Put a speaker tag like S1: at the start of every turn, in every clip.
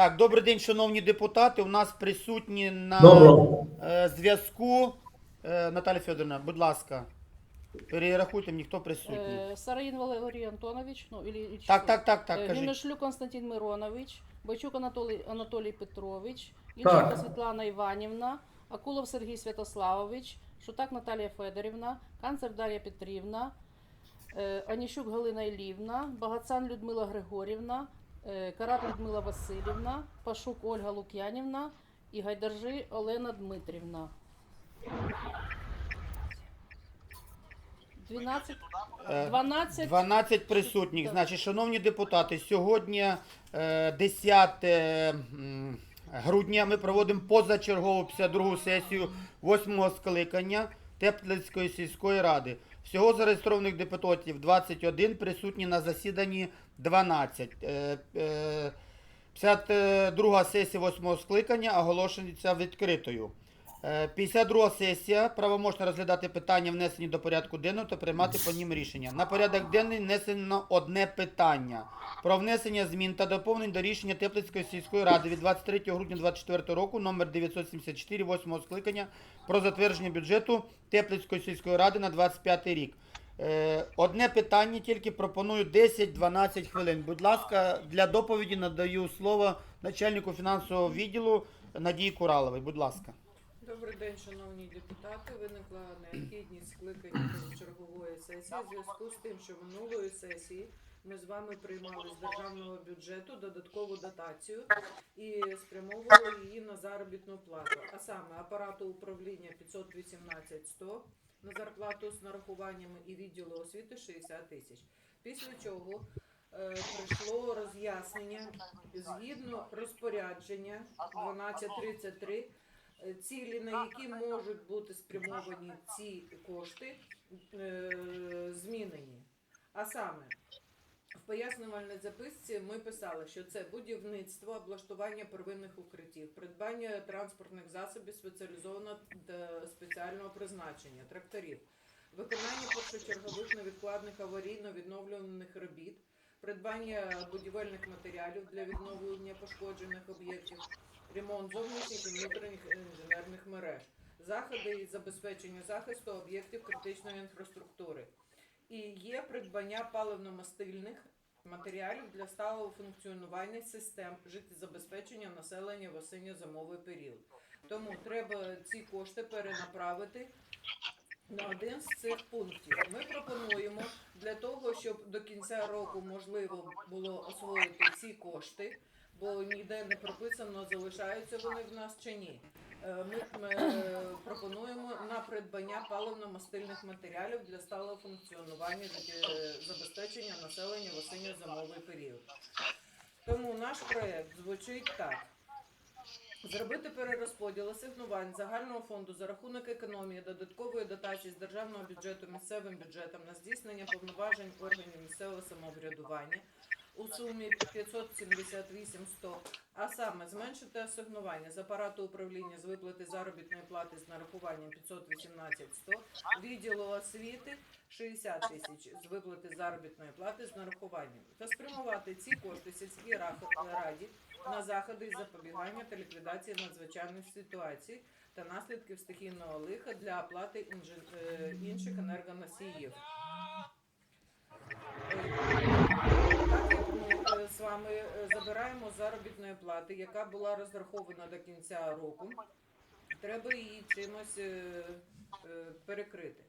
S1: Так, добрий день, шановні депутати. У нас присутні на
S2: Доброго.
S1: е, зв'язку. Е, Наталя Федоровна, будь ласка, перерахуйте мені, хто присутній.
S3: Е, Сараїн Валерій Антонович, ну, или, или
S1: Так, так, так, так,
S3: Е,
S1: кажіть.
S3: Константин Миронович, Бойчук Анатолій, Анатолій Петрович. Ільченко Світлана Іванівна, Акулов Сергій Святославович, Шутак Наталія Федорівна, Канцер Дар'я Петрівна, е, Аніщук Галина Ілівна, Багацан Людмила Григорівна, Карат Людмила Васильівна, Пашук Ольга Лук'янівна і Гайдаржи Олена Дмитрівна. 12,
S1: Е,
S3: 12
S1: 12 присутніх. Значить, шановні депутати, сьогодні е, 10 грудня ми проводимо позачергову 52 сесію 8 скликання Теплицької сільської ради. Всього зареєстрованих депутатів 21, присутні на засіданні 12. Е, е, 52 сесія 8 скликання оголошується відкритою. Е, 52 сесія правомочно розглядати питання, внесені до порядку денного та приймати по ним рішення. На порядок денний внесено одне питання про внесення змін та доповнень до рішення Теплицької сільської ради від 23 грудня 2024 року номер 974 8 скликання про затвердження бюджету Теплицької сільської ради на 25 рік. Е, Одне питання тільки пропоную 10-12 хвилин. Будь ласка, для доповіді надаю слово начальнику фінансового відділу Надії Кураловій. Будь ласка.
S4: Добрий день, шановні депутати. Виникла необхідність скликання чергової сесії в зв'язку з тим, що минулої сесії ми з вами приймали з державного бюджету додаткову дотацію і спрямовували її на заробітну плату, а саме апарату управління 518 100 на зарплату з нарахуваннями і відділу освіти 60 тисяч. Після чого е, прийшло роз'яснення згідно розпорядження 1233 е, цілі, на які можуть бути спрямовані ці кошти, е, змінені. А саме, в пояснювальній записці ми писали, що це будівництво, облаштування первинних укриттів, придбання транспортних засобів спеціалізованого та спеціального призначення, тракторів, виконання першочергових невідкладних аварійно-відновлюваних робіт, придбання будівельних матеріалів для відновлення пошкоджених об'єктів, ремонт зовнішніх і внутрішніх інженерних мереж, заходи із забезпечення захисту об'єктів критичної інфраструктури. І є придбання паливно-мастильних матеріалів для сталого функціонування систем життєзабезпечення населення в осінньо-зимовий період. Тому треба ці кошти перенаправити на один з цих пунктів. Ми пропонуємо для того, щоб до кінця року можливо було освоїти ці кошти, бо ніде не прописано, залишаються вони в нас чи ні. Е, Ми е, пропонуємо на придбання паливно-мастильних матеріалів для сталого функціонування забезпечення населення в осінньо-зимовий період. Тому наш проект звучить так. Зробити перерозподіл асигнувань загального фонду за рахунок економії додаткової дотації з державного бюджету місцевим бюджетам на здійснення повноважень органів місцевого самоврядування у сумі 578 100, а саме зменшити асигнування з апарату управління з виплати заробітної плати з нарахуванням 518 100, відділу освіти 60 тисяч з виплати заробітної плати з нарахуванням та спрямувати ці кошти сільській раді на заходи із запобігання та ліквідації надзвичайних ситуацій та наслідків стихійного лиха для оплати е, інших енергоносіїв. Так як ми е, з вами е, заробітної плати, яка була розрахована до кінця року, треба її чимось е, е, перекрити.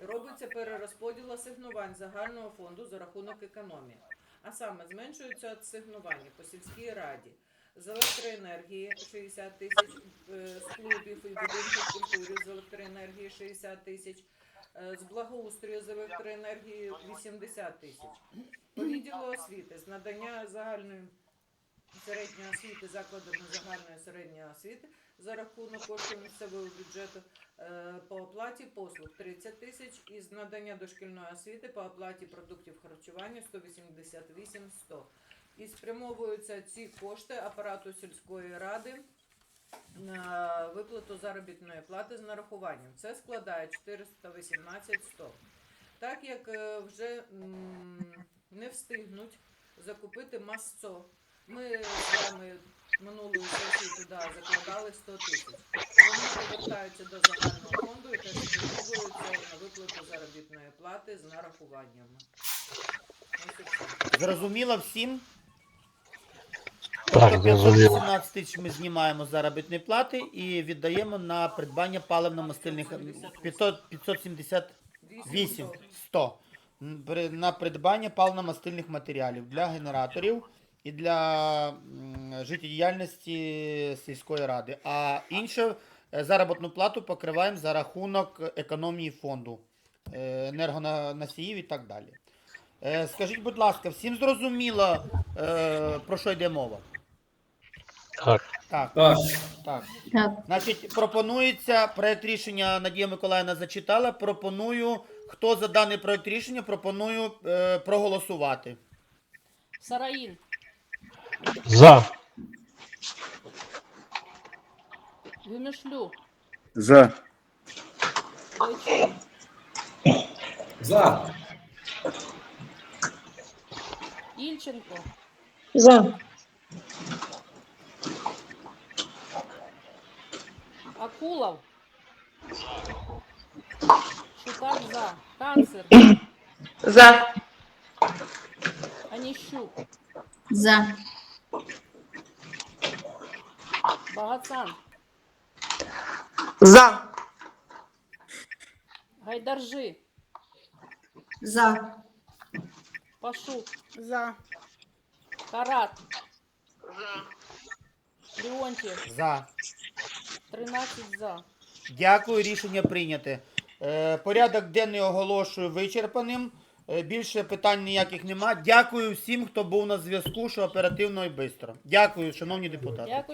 S4: Робиться перерозподіл асигнувань загального фонду за рахунок економії. А саме зменшуються асигнування по сільській раді з електроенергії 60 тисяч, е, з клубів і будинків культури з електроенергії 60 тисяч, е, з благоустрою з електроенергії 80 тисяч. По відділу освіти з надання загальної середньої освіти закладами загальної середньої освіти за рахунок коштів місцевого бюджету е, по оплаті послуг 30 тисяч і з надання дошкільної освіти по оплаті продуктів харчування 188 100. І спрямовуються ці кошти апарату сільської ради на виплату заробітної плати з нарахуванням. Це складає 418 100. Так як е, вже не встигнуть закупити масцо, ми з вами минулої сесії туди закладали 100 тисяч. Вони повертаються до загального фонду і теж на виплату заробітної плати з нарахуваннями. Ось і все.
S1: Зрозуміло всім?
S2: Так,
S1: Тобто
S2: зрозуміло.
S1: 518 тисяч ми знімаємо з заробітної плати і віддаємо на придбання паливно-мастильних 500 578 100 М, при- на придбання паливно-мастильних матеріалів для генераторів і для життєдіяльності сільської ради. А інше заробітну плату покриваємо за рахунок економії фонду е, енергоносіїв і так далі. Е, Скажіть, будь ласка, всім зрозуміло, е, про що йде мова?
S2: Так.
S1: Так,
S5: Так.
S1: так.
S6: Так.
S1: Значить, пропонується проект рішення Надія Миколаївна зачитала. Пропоную, хто за даний проект рішення, пропоную е, проголосувати.
S3: Сараїн,
S2: За.
S3: Гюмішлю,
S7: За.
S3: Бойчук,
S5: За.
S3: Ільченко,
S6: За.
S3: Акулов, Шутак за, Канцер,
S6: За.
S3: Аніщук,
S6: За.
S3: Багацан,
S6: За.
S3: Гайдаржи,
S6: За.
S3: Пашук,
S6: За.
S3: Карат, Леонтьєв,
S1: За.
S3: 13 за.
S1: Дякую, рішення прийняте. Е, порядок денний оголошую вичерпаним. Е, більше питань ніяких нема. Дякую всім, хто був на зв'язку, що оперативно і швидко. Дякую, шановні депутати.
S3: Дякую.